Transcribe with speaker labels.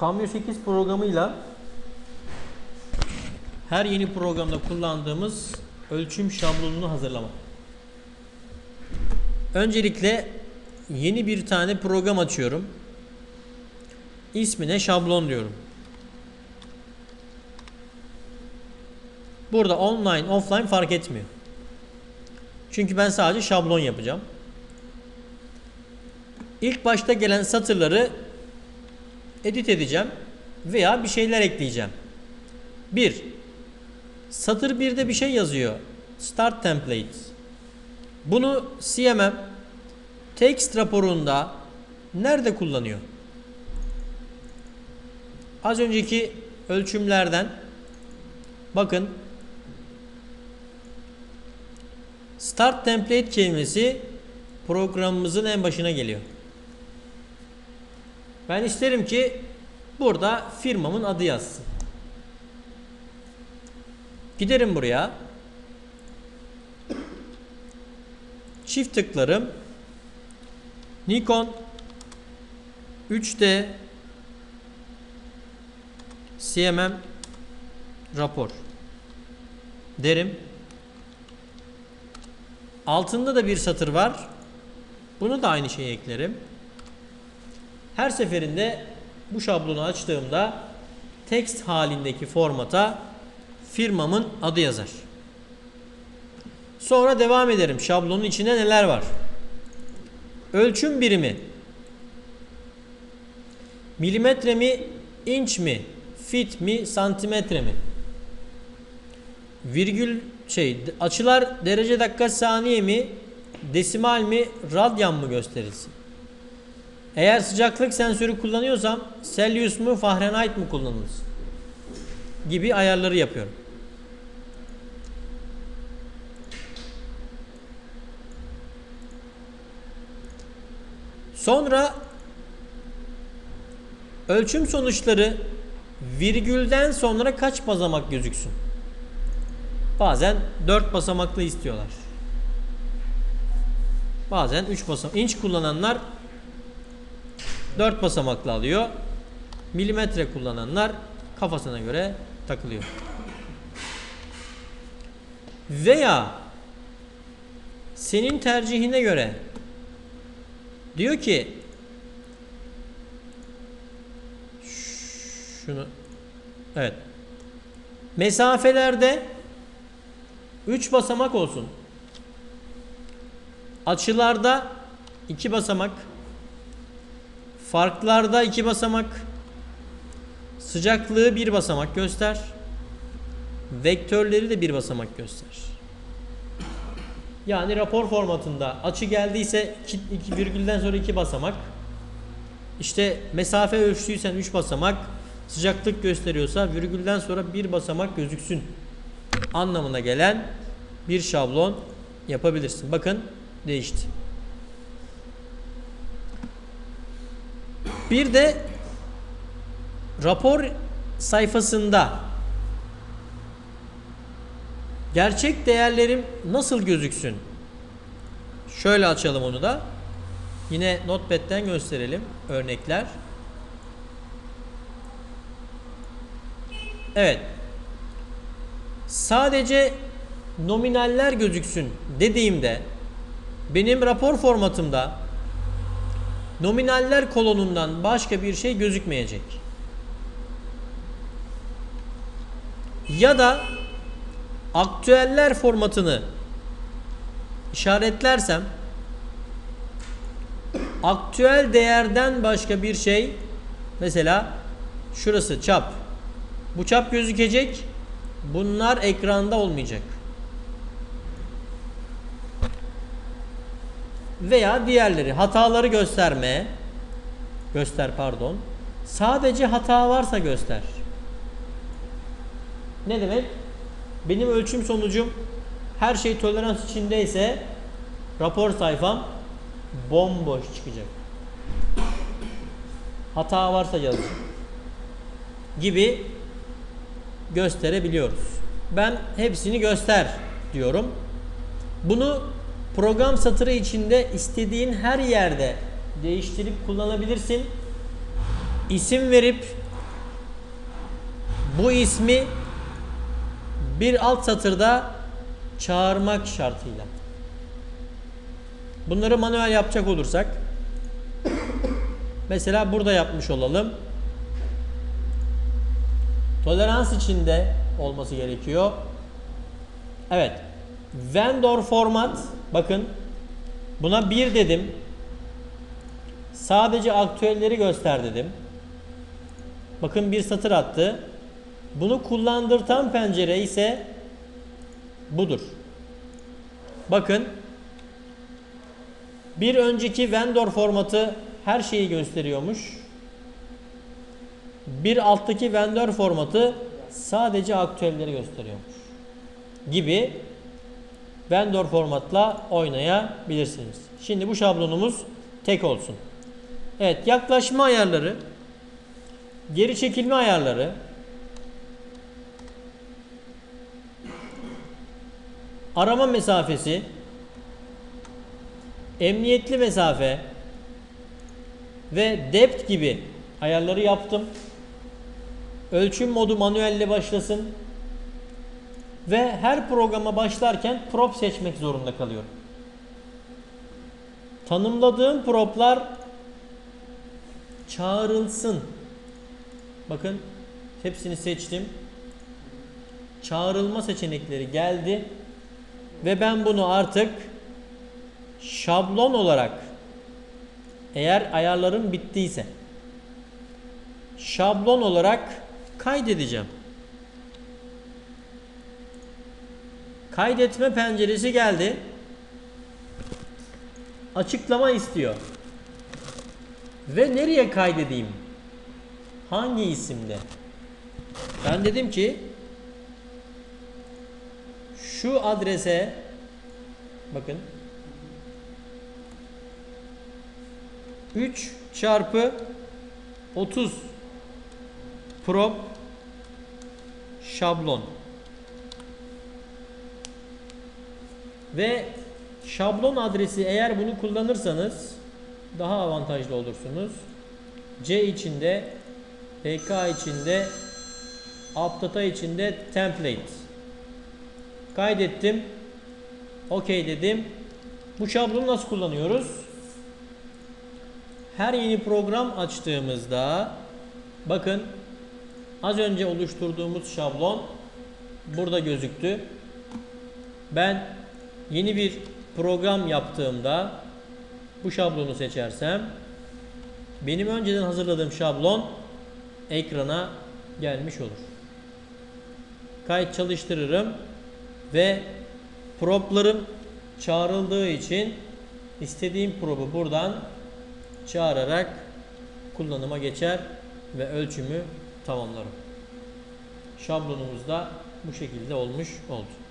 Speaker 1: Cameo 8 programıyla her yeni programda kullandığımız ölçüm şablonunu hazırlamak. Öncelikle yeni bir tane program açıyorum. İsmine şablon diyorum. Burada online, offline fark etmiyor. Çünkü ben sadece şablon yapacağım. İlk başta gelen satırları edit edeceğim veya bir şeyler ekleyeceğim. 1. Satır 1'de bir şey yazıyor. Start template. Bunu CMM text raporunda nerede kullanıyor? Az önceki ölçümlerden bakın Start template kelimesi programımızın en başına geliyor. Ben isterim ki burada firmamın adı yazsın. Giderim buraya. Çift tıklarım. Nikon 3D CMM rapor derim. Altında da bir satır var. Bunu da aynı şeyi eklerim. Her seferinde bu şablonu açtığımda text halindeki formata firmamın adı yazar. Sonra devam ederim. Şablonun içinde neler var? Ölçüm birimi. Milimetre mi, inç mi, fit mi, santimetre mi? Virgül şey açılar derece dakika saniye mi, desimal mi, radyan mı gösterilsin? Eğer sıcaklık sensörü kullanıyorsam Celsius mu Fahrenheit mi kullanılsın? Gibi ayarları yapıyorum. Sonra ölçüm sonuçları virgülden sonra kaç basamak gözüksün? Bazen 4 basamaklı istiyorlar. Bazen 3 basamak. İnç kullananlar 4 basamaklı alıyor. Milimetre kullananlar kafasına göre takılıyor. Veya senin tercihine göre diyor ki şunu evet mesafelerde 3 basamak olsun. Açılarda 2 basamak. Farklarda 2 basamak. Sıcaklığı 1 basamak göster. Vektörleri de 1 basamak göster. Yani rapor formatında açı geldiyse 2 virgülden sonra 2 basamak. İşte mesafe ölçtüysen 3 basamak. Sıcaklık gösteriyorsa virgülden sonra 1 basamak gözüksün anlamına gelen bir şablon yapabilirsin. Bakın değişti. Bir de rapor sayfasında gerçek değerlerim nasıl gözüksün? Şöyle açalım onu da. Yine Notepad'den gösterelim örnekler. Evet. Sadece nominaller gözüksün dediğimde benim rapor formatımda nominaller kolonundan başka bir şey gözükmeyecek. Ya da aktüeller formatını işaretlersem aktüel değerden başka bir şey mesela şurası çap bu çap gözükecek bunlar ekranda olmayacak veya diğerleri. Hataları gösterme. Göster pardon. Sadece hata varsa göster. Ne demek? Benim ölçüm sonucum her şey tolerans içindeyse rapor sayfam bomboş çıkacak. Hata varsa yazacağım gibi gösterebiliyoruz. Ben hepsini göster diyorum. Bunu program satırı içinde istediğin her yerde değiştirip kullanabilirsin. isim verip bu ismi bir alt satırda çağırmak şartıyla. Bunları manuel yapacak olursak mesela burada yapmış olalım. Tolerans içinde olması gerekiyor. Evet. Vendor format bakın buna 1 dedim. Sadece aktüelleri göster dedim. Bakın bir satır attı. Bunu kullandırtan pencere ise budur. Bakın bir önceki vendor formatı her şeyi gösteriyormuş. Bir alttaki vendor formatı sadece aktüelleri gösteriyormuş. Gibi vendor formatla oynayabilirsiniz. Şimdi bu şablonumuz tek olsun. Evet yaklaşma ayarları, geri çekilme ayarları, arama mesafesi, emniyetli mesafe ve depth gibi ayarları yaptım. Ölçüm modu manuelle başlasın. Ve her programa başlarken prop seçmek zorunda kalıyorum. Tanımladığım proplar çağrılsın. Bakın hepsini seçtim. Çağrılma seçenekleri geldi. Ve ben bunu artık şablon olarak eğer ayarlarım bittiyse şablon olarak kaydedeceğim. Kaydetme penceresi geldi. Açıklama istiyor. Ve nereye kaydedeyim? Hangi isimde? Ben dedim ki şu adrese bakın 3 çarpı 30 prop şablon ve şablon adresi eğer bunu kullanırsanız daha avantajlı olursunuz. C içinde PK içinde Aptata içinde template kaydettim. OK dedim. Bu şablonu nasıl kullanıyoruz? Her yeni program açtığımızda bakın az önce oluşturduğumuz şablon burada gözüktü. Ben yeni bir program yaptığımda bu şablonu seçersem benim önceden hazırladığım şablon ekrana gelmiş olur. Kayıt çalıştırırım ve proplarım çağrıldığı için istediğim probu buradan çağırarak kullanıma geçer ve ölçümü tamamlarım. Şablonumuz da bu şekilde olmuş oldu.